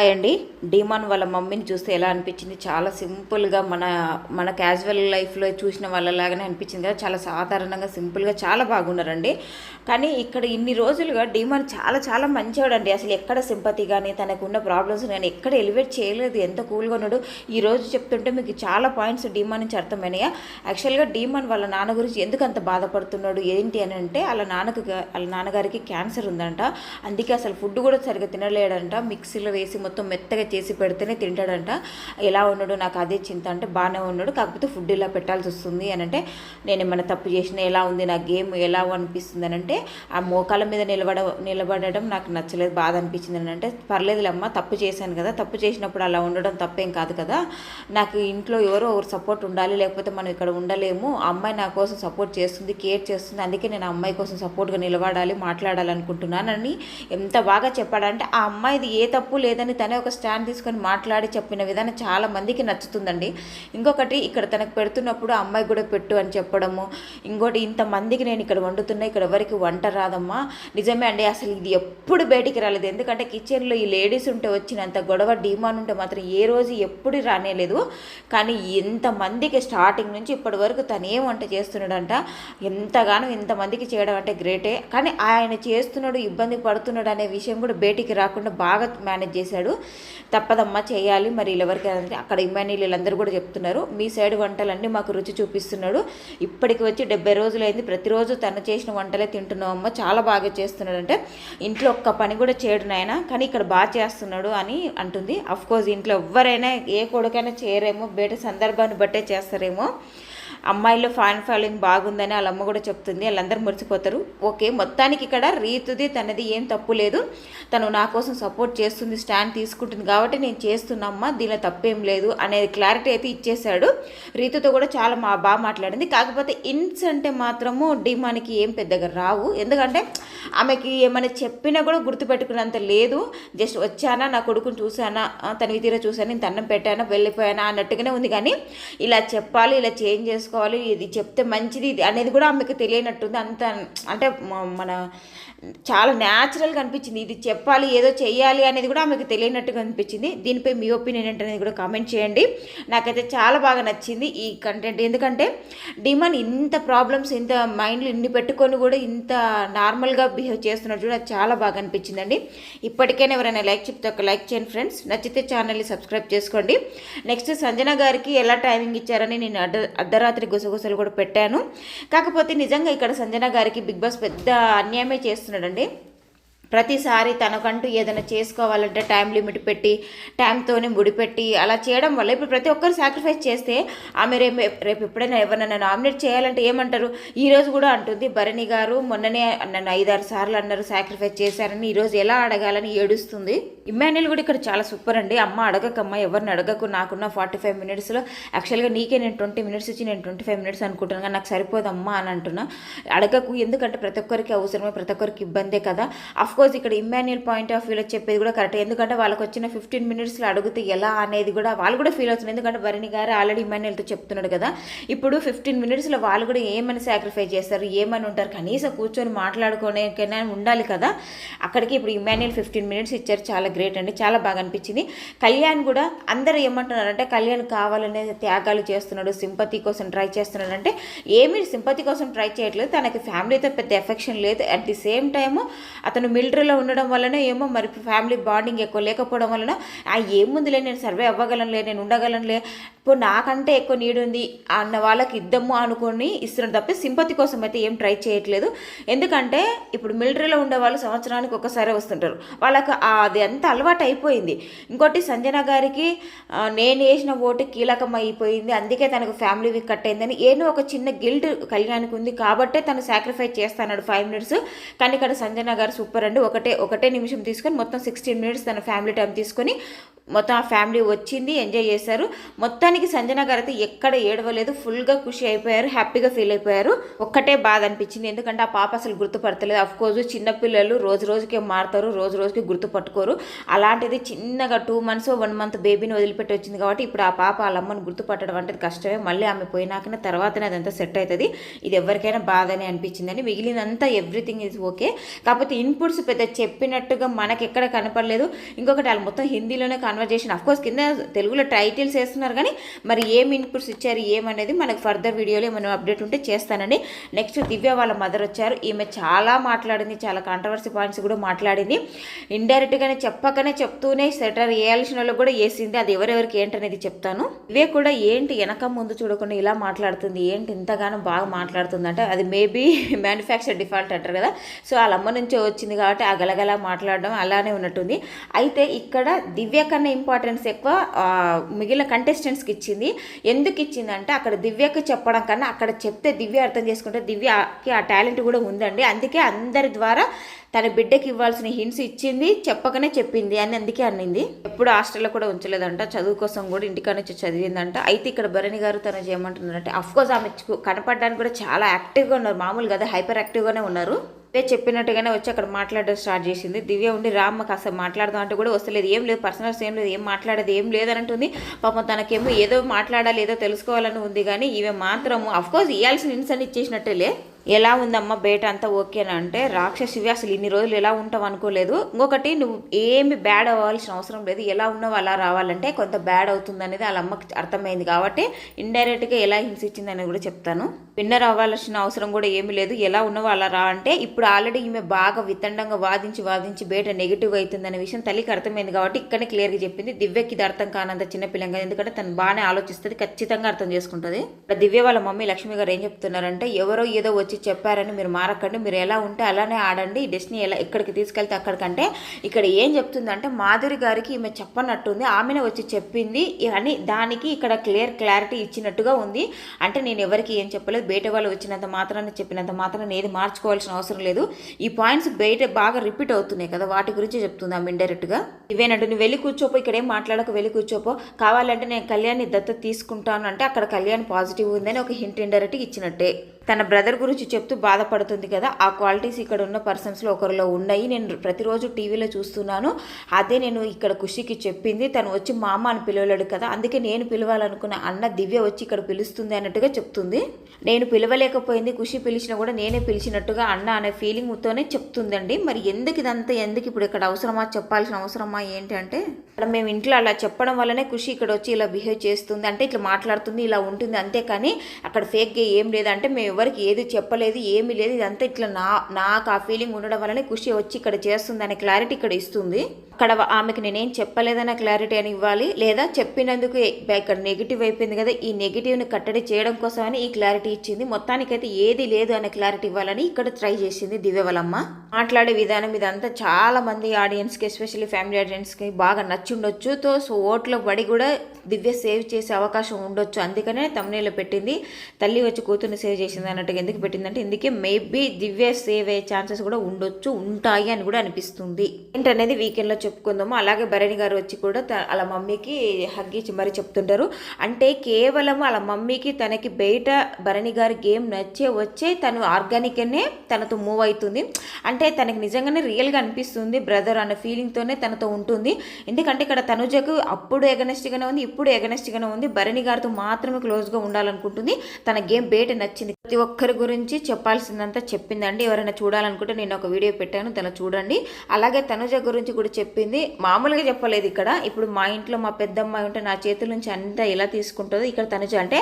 Hi అండి demon వాళ్ళ మమ్మీని చూస్తే ఎలా అనిపించింది? చాలా సింపుల్గా మన మన క్యాజువల్ లైఫ్లో చూసిన వాళ్ళలాగానే అనిపించింది కదా. చాలా సాధారణంగా సింపుల్గా చాలా బాగున్నారండి. కానీ ఇక్కడ ఇన్ని రోజులుగా డీమాన్ చాలా చాలా మంచివాడండి అసలు ఎక్కడ సింపతి కానీ తనకు ఉన్న ప్రాబ్లమ్స్ కానీ ఎక్కడ ఎలివేట్ చేయలేదు. ఎంత కూల్గా ఉన్నాడు ఈ రోజు చెప్తుంటే మీకు చాలా పాయింట్స్ డీమాన్ నుంచి అర్థమైనాయా. యాక్చువల్గా డీమాన్ వాళ్ళ నాన్న గురించి ఎందుకు అంత బాధపడుతున్నాడు? ఏంటి అని అంటే వాళ్ళ నాన్నకు వాళ్ళ నాన్నగారికి క్యాన్సర్ ఉందంట. అందుకే అసలు ఫుడ్ కూడా సరిగ్గా తినలేడంట. మిక్సీలో వేసి మొత్తం మెత్తగా చేసి పెడితేనే తింటాడంట. ఎలా ఉన్నాడు నాకు అదే చింత అంటే బాగానే ఉన్నాడు. కాకపోతే ఫుడ్ ఇలా పెట్టాల్సి వస్తుంది అని అంటే నేను ఏమైనా తప్పు చేసినా ఎలా ఉంది నా గేమ్ ఎలా అనిపిస్తుంది అని అంటే ఆ మోకాల మీద నిలబడ నిలబడడం నాకు నచ్చలేదు బాధ అనిపించింది అని అంటే పర్లేదులేమ్మా తప్పు చేశాను కదా. తప్పు చేసినప్పుడు అలా ఉండడం తప్పేం కాదు కదా. నాకు ఇంట్లో ఎవరో ఒకరు సపోర్ట్ ఉండాలి లేకపోతే మనం ఇక్కడ ఉండలేము. ఆ అమ్మాయి నా కోసం సపోర్ట్ చేస్తుంది కేర్ చేస్తుంది. అందుకే నేను అమ్మాయి కోసం సపోర్ట్గా నిలబడాలి మాట్లాడాలనుకుంటున్నానని ఎంత బాగా చెప్పాడంటే ఆ అమ్మాయిది ఏ తప్పు లేదని తనే ఒక స్టాండ్ తీసుకొని మాట్లాడి చెప్పిన విధానం చాలా మందికి నచ్చుతుందండి. ఇంకొకటి ఇక్కడ తనకు పెడుతున్నప్పుడు ఆ అమ్మాయి కూడా పెట్టు అని చెప్పడము. ఇంకోటి ఇంతమందికి నేను ఇక్కడ వండుతున్నా ఇక్కడ ఎవరికి వంట రాదమ్మా. నిజమే అండి అసలు ఇది ఎప్పుడు బయటికి రాలేదు. ఎందుకంటే కిచెన్లో ఈ లేడీస్ ఉంటే వచ్చినంత గొడవ డిమాండ్ ఉంటే మాత్రం ఏ రోజు ఎప్పుడు రానేలేదు. కానీ ఎంతమందికి స్టార్టింగ్ నుంచి ఇప్పటి వరకు తను ఏం వంట చేస్తున్నాడంట. ఎంతగానో ఇంతమందికి చేయడం అంటే గ్రేటే. కానీ ఆయన చేస్తున్నాడు ఇబ్బంది పడుతున్నాడు అనే విషయం కూడా బయటికి రాకుండా బాగా మేనేజ్ చేశాడు. తప్పదమ్మా చేయాలి. మరి ఎవరికి అంటే అక్కడ ఇమ్మానీలు వీళ్ళందరూ కూడా చెప్తున్నారు. మీ సైడ్ వంటలన్నీ మాకు రుచి చూపిస్తున్నాడు. ఇప్పటికి వచ్చి డెబ్బై రోజులైంది. ప్రతిరోజు తను చేసిన వంటలే తింటున్నావు అమ్మ చాలా బాగా చేస్తున్నాడు అంటే ఇంట్లో ఒక్క పని కూడా చేయడు నాయన. కానీ ఇక్కడ బాగా చేస్తున్నాడు అని అంటుంది. అఫ్కోర్స్ ఇంట్లో ఎవరైనా ఏ కొడుకైనా చేయరేమో. బయట సందర్భాన్ని బట్టే చేస్తారేమో. అమ్మాయిలో ఫ్యాన్ ఫాలోయింగ్ బాగుందని వాళ్ళ అమ్మ కూడా చెప్తుంది. వాళ్ళందరూ మురిసిపోతారు. ఓకే మొత్తానికి ఇక్కడ రీతుది తనది ఏం తప్పు లేదు. తను నా కోసం సపోర్ట్ చేస్తుంది స్టాండ్ తీసుకుంటుంది కాబట్టి నేను చేస్తున్నామ్మా దీనిలో తప్పేం లేదు అనేది క్లారిటీ అయితే ఇచ్చేశాడు. రీతుతో కూడా చాలా మా బాగా మాట్లాడింది. కాకపోతే ఇన్స్ అంటే మాత్రము డిమానికి ఏం పెద్దగా రావు. ఎందుకంటే ఆమెకి ఏమైనా చెప్పినా కూడా గుర్తుపెట్టుకున్నంత లేదు. జస్ట్ వచ్చానా నా కొడుకుని చూసానా తనవి తనివి తీరా చూసాను నేను తన్నం పెట్టానా వెళ్ళిపోయానా అన్నట్టుగానే ఉంది. కానీ ఇలా చెప్పాలి ఇలా చేంజ్ చేసుకోవాలి ఇది చెప్తే మంచిది ఇది అనేది కూడా ఆమెకు తెలియనట్టుంది. అంత అంటే మన చాలా న్యాచురల్గా అనిపించింది. ఇది చెప్పాలి ఏదో చేయాలి అనేది కూడా ఆమెకు తెలియనట్టుగా అనిపించింది. దీనిపై మీ ఒపీనియన్ ఏంటనేది కూడా కామెంట్ చేయండి. నాకైతే చాలా బాగా నచ్చింది ఈ కంటెంట్ ఎందుకంటే డిమాండ్ ఇంత ప్రాబ్లమ్స్ ఇంత మైండ్లో ఇన్ని పెట్టుకొని కూడా ఇంత నార్మల్గా బిహేవ్ చేస్తున్నట్టు కూడా చాలా బాగా అనిపించిందండి. ఇప్పటికైనా ఎవరైనా లైక్ చెప్తే ఒక లైక్ చేయండి ఫ్రెండ్స్ నచ్చితే ఛానల్ని సబ్స్క్రైబ్ చేసుకోండి. నెక్స్ట్ సంజన గారికి ఎలా టైమింగ్ ఇచ్చారని నేను అర్ధ రాత్రి గుసగుసలు కూడా పెట్టాను. కాకపోతే నిజంగా ఇక్కడ సంజన గారికి బిగ్ బాస్ పెద్ద అన్యాయమే చేస్తున్నాడండి. ప్రతిసారి తనకంటూ ఏదైనా చేసుకోవాలంటే టైం లిమిట్ పెట్టి టైంతోనే ముడిపెట్టి అలా చేయడం వల్ల ఇప్పుడు ప్రతి ఒక్కరు సాక్రిఫైస్ చేస్తే ఆమె రేపు రేపు ఎప్పుడైనా ఎవరైనా నామినేట్ చేయాలంటే ఏమంటారు? ఈరోజు కూడా అంటుంది భరణి గారు మొన్ననే నన్ను ఐదారు సార్లు అన్నారు సాక్రిఫైస్ చేశారని ఈరోజు ఎలా అడగాలని ఏడుస్తుంది. ఇమ్మాన్యుల్ కూడా ఇక్కడ చాలా సూపర్ అండి. అమ్మ అడగకమ్మ ఎవరిని అడగకు నాకున్న ఫార్టీ ఫైవ్ మినిట్స్లో యాక్చువల్గా నీకే నేను ట్వంటీ మినిట్స్ ఇచ్చి నేను ట్వంటీ ఫైవ్ మినిట్స్ అనుకుంటున్నాను కానీ నాకు సరిపోదమ్మా అని అంటున్నా. అడగకు ఎందుకంటే ప్రతి ఒక్కరికి అవసరమే ప్రతి ఒక్కరికి ఇబ్బందే కదా. అఫ్ కోర్స్ ఇక్కడ ఇమ్మాన్యుయల్ పాయింట్ ఆఫ్ వ్యూలో చెప్పేది కూడా కరెక్ట్ ఎందుకంటే వాళ్ళకి వచ్చిన ఫిఫ్టీన్ మినిట్స్లో అడిగితే ఎలా అనేది కూడా వాళ్ళు కూడా ఫీల్ అవుతుంది ఎందుకంటే భరణి గారు ఆల్రెడీ ఇమ్మాన్యుయల్తో చెప్తున్నాడు కదా. ఇప్పుడు ఫిఫ్టీన్ మినిట్స్లో వాళ్ళు కూడా ఏమని సాక్రిఫైస్ చేస్తారు ఏమని ఉంటారు? కనీసం కూర్చొని మాట్లాడుకోనేకైనా ఉండాలి కదా. అక్కడికి ఇప్పుడు ఇమ్మాన్యుయల్ ఫిఫ్టీన్ మినిట్స్ ఇచ్చారు. చాలా గ్రేట్ అండి. చాలా బాగా అనిపించింది. కళ్యాణ్ కూడా అందరూ ఏమంటున్నారంటే కళ్యాణ్ కావాలనే త్యాగాలు చేస్తున్నాడు సింపతి కోసం ట్రై చేస్తున్నాడు. అంటే ఏమీ సింపతి కోసం ట్రై చేయట్లేదు. తనకి ఫ్యామిలీతో పెద్ద ఎఫెక్షన్ లేదు. అట్ ది సేమ్ టైము అతను మిల్ మిలిటరీలో ఉండడం వలన ఏమో మరి ఫ్యామిలీ బాండింగ్ ఎక్కువ లేకపోవడం వలన ఆ ఏముందిలే నేను సర్వే అవ్వగలనులే నేను ఉండగలనులే ఇప్పుడు నాకంటే ఎక్కువ నీడు ఉంది అన్న వాళ్ళకి ఇద్దాము అనుకొని ఇస్తున్నారు తప్ప సింపతి కోసం అయితే ఏం ట్రై చేయట్లేదు. ఎందుకంటే ఇప్పుడు మిలిటరీలో ఉండే వాళ్ళు సంవత్సరానికి ఒకసారి వస్తుంటారు. వాళ్ళకి అది అంత అలవాటు అయిపోయింది. ఇంకోటి సంజన గారికి నేను వేసిన ఓటు కీలకం అయిపోయింది. అందుకే తనకు ఫ్యామిలీ వీక్ కట్ అయిందని ఏదో ఒక చిన్న గిల్ట్ కళ్యాణ్కి ఉంది కాబట్టే తను సాక్రిఫైస్ చేస్తాడు ఫైవ్ మినిట్స్ కానీ ఇక్కడ సంజన గారు సూపర్ అండి. ఒకటే ఒకటే నిమిషం తీసుకొని మొత్తం సిక్స్టీన్ మినిట్స్ తన ఫ్యామిలీ టైం తీసుకొని మొత్తం ఆ ఫ్యామిలీ వచ్చింది ఎంజాయ్ చేశారు. మొత్తానికి సంజన గారు అయితే ఎక్కడ ఏడవలేదు. ఫుల్గా ఖుషి అయిపోయారు హ్యాపీగా ఫీల్ అయిపోయారు. ఒక్కటే బాధ అనిపించింది. ఎందుకంటే ఆ పాప అసలు గుర్తుపడతలేదు. అఫ్ కోర్స్ చిన్నపిల్లలు రోజు రోజుకే మారుతారు రోజు రోజుకి గుర్తుపట్టుకోరు. అలాంటిది చిన్నగా టూ మంత్స్ వన్ మంత్ బేబీని వదిలిపెట్టి వచ్చింది కాబట్టి ఇప్పుడు ఆ పాప వాళ్ళ అమ్మని గుర్తుపట్టడం అంటే కష్టమే. మళ్ళీ ఆమె పోయినాకనే తర్వాతనే అదంతా సెట్ అవుతుంది. ఇది ఎవరికైనా బాధనే అనిపించిందని. మిగిలినంతా ఎవ్రీథింగ్ ఈజ్ ఓకే కాకపోతే ఇన్పుట్స్ పెద్ద చెప్పినట్టుగా మనకి ఎక్కడ కనపడలేదు. ఇంకొకటి వాళ్ళు మొత్తం హిందీలోనే కన్వర్జేషన్ అఫ్కోర్స్ కింద తెలుగులో టైటిల్స్ వేస్తున్నారు కానీ మరి ఏం ఇన్పుట్స్ ఇచ్చారు ఏమనేది మనకు ఫర్దర్ వీడియోలో ఏమైనా అప్డేట్ ఉంటే చేస్తానండి. నెక్స్ట్ దివ్య వాళ్ళ మదర్ వచ్చారు. ఈమె చాలా మాట్లాడింది చాలా కాంట్రవర్సీ పాయింట్స్ కూడా మాట్లాడింది. ఇండైరెక్ట్గానే చెప్పకనే చెప్తూనే సెటర్ వేయాల్సిన వాళ్ళకి కూడా వేసింది. అది ఎవరెవరికి ఏంటనేది చెప్తాను. ఇవే కూడా ఏంటి వెనక ముందు చూడకుండా ఇలా మాట్లాడుతుంది ఏంటి ఇంతగానో బాగా మాట్లాడుతుందంటే అది మేబీ మ్యానుఫ్యాక్చర్ డిఫాల్ట్ అంటారు కదా. సో వాళ్ళ అమ్మ నుంచే వచ్చింది కాబట్టి ఆ గలగల మాట్లాడడం అలానే ఉన్నట్టుంది. అయితే ఇక్కడ దివ్య కన్నా ఇంపార్టెన్స్ ఎక్కువ మిగిలిన కంటెస్టెంట్స్కి ఇచ్చింది. ఎందుకు ఇచ్చిందంటే అక్కడ దివ్యకి చెప్పడం కన్నా అక్కడ చెప్తే దివ్య అర్థం చేసుకుంటే దివ్యకి ఆ టాలెంట్ కూడా ఉందండి. అందుకే అందరి ద్వారా తన బిడ్డకి ఇవ్వాల్సిన హింట్స్ ఇచ్చింది చెప్పకనే చెప్పింది అని అందుకే అన్నింది. ఎప్పుడు హాస్టల్లో కూడా ఉంచలేదంట చదువు కోసం కూడా ఇంటికాడ నుంచి చదివిందంట. అయితే ఇక్కడ భరణి గారు తను చేయమంటున్నారంటే అఫ్కోర్స్ ఆమె కనపడడానికి కూడా చాలా యాక్టివ్గా ఉన్నారు. మామూలు కదా హైపర్ యాక్టివ్గానే ఉన్నారు. అదే చెప్పినట్టుగానే వచ్చి అక్కడ మాట్లాడడం స్టార్ట్ చేసింది. దివ్య ఉండి రామ్మ కాస్త మాట్లాడదాం అంటే కూడా వస్తలేదు. ఏం లేదు పర్సనల్స్ ఏం లేదు ఏం మాట్లాడేది ఏం లేదని పాపం తనకేమో ఏదో మాట్లాడాలి ఏదో తెలుసుకోవాలని ఉంది కానీ ఇవి మాత్రము అఫ్కోర్స్ ఇవ్వాల్సిన హింట్స్ అని ఇచ్చేసినట్టేలే. ఎలా ఉందమ్మా బయట అంతా ఓకేనా అంటే రాక్షసివి అసలు ఇన్ని రోజులు ఎలా ఉంటావు అనుకోలేదు. ఇంకొకటి నువ్వు ఏమి బ్యాడ్ అవ్వాల్సిన అవసరం లేదు. ఎలా ఉన్నావు అలా రావాలంటే కొంత బ్యాడ్ అవుతుంది అనేది వాళ్ళ అమ్మకి అర్థమైంది కాబట్టి ఇండైరెక్ట్గా ఎలా హింసించింది అనేది కూడా చెప్తాను. విన్నర్ అవ్వాల్సిన అవసరం కూడా ఏమీ లేదు. ఎలా ఉన్నావు అలా రా అంటే ఇప్పుడు ఆల్రెడీ ఈమె బాగా వితండంగా వాదించి వాదించి బయట నెగిటివ్ అవుతుందనే విషయం తల్లికి అర్థమైంది కాబట్టి ఇక్కడనే క్లియర్గా చెప్పింది. దివ్యకి ఇది అర్థం కానంత చిన్న పిల్లంగా ఎందుకంటే తను బాగానే ఆలోచిస్తుంది ఖచ్చితంగా అర్థం చేసుకుంటుంది. దివ్య వాళ్ళ మమ్మీ లక్ష్మి గారు ఏం చెప్తున్నారంటే ఎవరో ఏదో వచ్చి చెప్పారని మీరు మారకండి. మీరు ఎలా ఉంటే అలానే ఆడండి. డెస్టినీ ఎలా ఎక్కడికి తీసుకెళ్తే అక్కడికంటే ఇక్కడ ఏం చెప్తుందంటే మాధురి గారికి ఈమె చెప్పనట్టుంది. ఆమెనే వచ్చి చెప్పింది అని దానికి ఇక్కడ క్లియర్ క్లారిటీ ఇచ్చినట్టుగా ఉంది. అంటే నేను ఎవరికి ఏం చెప్పలేదు. బయట వాళ్ళు వచ్చినంత మాత్రాన్ని చెప్పినంత మాత్రాన్ని ఏది మార్చుకోవాల్సిన అవసరం లేదు. ఈ పాయింట్స్ బయట బాగా రిపీట్ అవుతున్నాయి కదా. వాటి గురించి చెప్తుంది ఆమె ఇండైరెక్ట్గా. ఇవేనంటే నువ్వు వెళ్ళి కూర్చోపో ఇక్కడ ఏం మాట్లాడక వెళ్ళి కూర్చోపో. కావాలంటే నేను కళ్యాణ్ని దత్త తీసుకుంటాను అంటే అక్కడ కళ్యాణ్ పాజిటివ్ ఉందని ఒక హింట్ ఇండైరెక్ట్గా ఇచ్చినట్టే. తన బ్రదర్ గురించి చెప్తూ బాధపడుతుంది కదా. ఆ క్వాలిటీస్ ఇక్కడ ఉన్న పర్సన్స్లో ఒకరిలో ఉన్నాయి. నేను ప్రతిరోజు టీవీలో చూస్తున్నాను. అదే నేను ఇక్కడ ఖుషికి చెప్పింది. తను వచ్చి మామ అని పిలవలేడు కదా. అందుకే నేను పిలవాలనుకున్న అన్న దివ్య వచ్చి ఇక్కడ పిలుస్తుంది అన్నట్టుగా చెప్తుంది. నేను పిలవలేకపోయింది. ఖుషి పిలిచినా కూడా నేనే పిలిచినట్టుగా అన్న అనే ఫీలింగ్తోనే చెప్తుందండి. మరి ఎందుకు ఇదంతా? ఎందుకు ఇప్పుడు ఇక్కడ అవసరమా? చెప్పాల్సిన అవసరమా? ఏంటంటే ఇక్కడ మేము ఇంట్లో అలా చెప్పడం వల్లనే ఖుషి ఇక్కడ వచ్చి ఇలా బిహేవ్ చేస్తుంది. అంటే ఇట్లా మాట్లాడుతుంది ఇలా ఉంటుంది. అంతేకాని అక్కడ ఫేక్గా ఏం లేదంటే మేము ఎవరికి ఏది చెప్పలేదు ఏమీ లేదు. ఇదంతా ఇట్లా నా నాకు ఆ ఫీలింగ్ ఉండడం వల్లనే ఖుషి వచ్చి ఇక్కడ చేస్తుంది అనే క్లారిటీ ఇక్కడ ఇస్తుంది. అక్కడ ఆమెకి నేనేం చెప్పలేదనే క్లారిటీ అని ఇవ్వాలి. లేదా చెప్పినందుకు ఇక్కడ నెగిటివ్ అయిపోయింది కదా ఈ నెగిటివ్ని కట్టడి చేయడం కోసమని ఈ క్లారిటీ ఇచ్చింది. మొత్తానికైతే ఏది లేదు అనే క్లారిటీ ఇవ్వాలని ఇక్కడ ట్రై చేసింది దివ్య మాట్లాడే విధానం ఇదంతా చాలా మంది ఆడియన్స్కి ఎస్పెషల్లీ ఫ్యామిలీ ఆడియన్స్కి బాగా నచ్చుండొచ్చు. తో సో ఓట్లో పడి కూడా దివ్య సేవ్ చేసే అవకాశం ఉండొచ్చు. అందుకనే తమిళలో పెట్టింది. తల్లి వచ్చి కూతుర్ని సేవ్ చేసింది అన్నట్టుగా ఎందుకు పెట్టిందంటే ఇందుకే మేబీ దివ్య సేవ్ అయ్యే ఛాన్సెస్ కూడా ఉండొచ్చు ఉంటాయి అని కూడా అనిపిస్తుంది. ఏంటనేది వీకెండ్లో చెప్పుకుందాము. అలాగే భరణి గారు వచ్చి కూడా వాళ్ళ మమ్మీకి హగ్ మరి మరీ చెప్తుంటారు. అంటే కేవలం వాళ్ళ మమ్మీకి తనకి బయట భరణి గారి గేమ్ నచ్చే వచ్చే తను ఆర్గానిక్గానే తనతో మూవ్ అవుతుంది. అంటే తనకి నిజంగానే రియల్గా అనిపిస్తుంది బ్రదర్ అన్న ఫీలింగ్తోనే తనతో ఉంటుంది. ఎందుకంటే ఇక్కడ తనుజకు అప్పుడు ఎగనెస్ట్గానే ఉంది ఇప్పుడు ఎగనెస్ట్గానే ఉంది. భరణి గారితో మాత్రమే క్లోజ్గా ఉండాలనుకుంటుంది. తన గేమ్ బయట నచ్చింది ప్రతి ఒక్కరి గురించి చెప్పాల్సిందంతా చెప్పిందండి. ఎవరైనా చూడాలనుకుంటే నేను ఒక వీడియో పెట్టాను తను చూడండి. అలాగే తనుజ గురించి కూడా చెప్పింది. మామూలుగా చెప్పలేదు ఇక్కడ. ఇప్పుడు మా ఇంట్లో మా పెద్దమ్మాయి ఉంటే నా చేతుల నుంచి అంతా ఎలా తీసుకుంటుందో ఇక్కడ తనుజ అంటే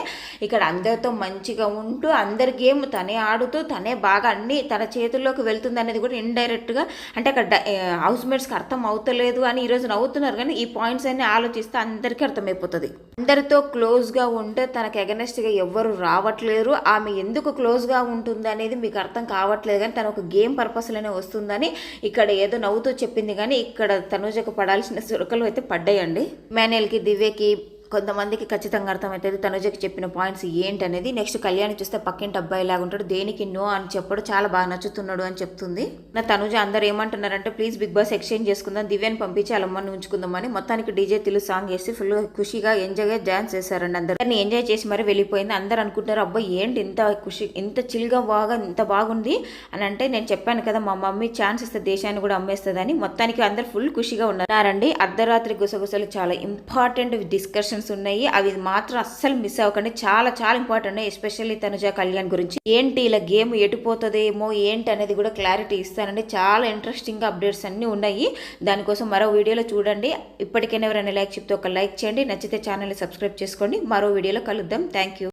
ఇక్కడ అందరితో మంచిగా ఉంటూ అందరి గేమ్ తనే ఆడుతూ తనే బాగా అన్ని తన చేతుల్లోకి వెళ్తుంది అనేది కూడా ఇండైరెక్ట్గా అంటే అక్కడ హౌస్ మేట్స్కి అర్థం అవుతలేదు అని ఈరోజు నవ్వుతున్నారు కానీ ఈ పాయింట్స్ అన్ని ఆలోచిస్తే అందరికీ అర్థమైపోతుంది. అందరితో క్లోజ్గా ఉంటే తనకు ఎగనెస్ట్గా ఎవ్వరు రావట్లేరు. ఆమె ఎందుకు క్లోజ్గా ఉంటుంది అనేది మీకు అర్థం కావట్లేదు కానీ తను ఒక గేమ్ పర్పస్లోనే వస్తుందని ఇక్కడ ఏదో నవ్వుతూ చెప్పింది కానీ ఇక్కడ తనుజకు పడాల్సిన సురకలు అయితే పడ్డాయండి. మేనేల్కి దివ్యకి కొంతమందికి ఖచ్చితంగా అర్థమవుతుంది. తనుజకి చెప్పిన పాయింట్స్ ఏంటి అనేది నెక్స్ట్ కళ్యాణ్ చూస్తే పక్కింటి అబ్బాయి లాగా ఉంటాడు. దేనికి నో అని చెప్పడు. చాలా బాగా నచ్చుతున్నాడు అని చెప్తుంది. నా తనుజ అందరు ఏమంటున్నారంటే ప్లీజ్ బిగ్ బాస్ ఎక్స్చేంజ్ చేసుకుందాం. దివ్యాన్ని పంపించి అలమ్మని ఉంచుకుందామని. మొత్తానికి డీజే తిలు సాంగ్ వేసి ఫుల్ ఖుషిగా ఎంజాయ్గా డ్యాన్స్ చేశారండి అందరు. ఎంజాయ్ చేసి మరి వెళ్ళిపోయింది. అందరు అనుకుంటారు అబ్బాయి ఏంటి ఇంత ఖుషి ఇంత చిల్గా బాగా ఇంత బాగుంది? అని అంటే నేను చెప్పాను కదా మా మమ్మీ ఛాన్స్ ఇస్తే దేశాన్ని కూడా అమ్మేస్తుందని. మొత్తానికి అందరు ఫుల్ ఖుషిగా ఉన్నారండి అర్ధరాత్రి గుసగుసలు చాలా ఇంపార్టెంట్ క్వశ్చన్స్ ఉన్నాయి. అవి మాత్రం అస్సలు మిస్ అవ్వకండి. చాలా చాలా ఇంపార్టెంట్ ఎస్పెషల్లీ తనుజ కళ్యాణ్ గురించి. ఏంటి ఇలా గేమ్ ఎటుపోతుందేమో ఏంటి అనేది కూడా క్లారిటీ ఇస్తానండి. చాలా ఇంట్రెస్టింగ్ అప్డేట్స్ అన్నీ ఉన్నాయి. దానికోసం మరో వీడియోలో చూడండి. ఇప్పటికైనా ఎవరైనా లైక్ చెప్తే ఒక లైక్ చేయండి. నచ్చితే ఛానల్ని సబ్స్క్రైబ్ చేసుకోండి. మరో వీడియోలో కలుద్దాం. Thank you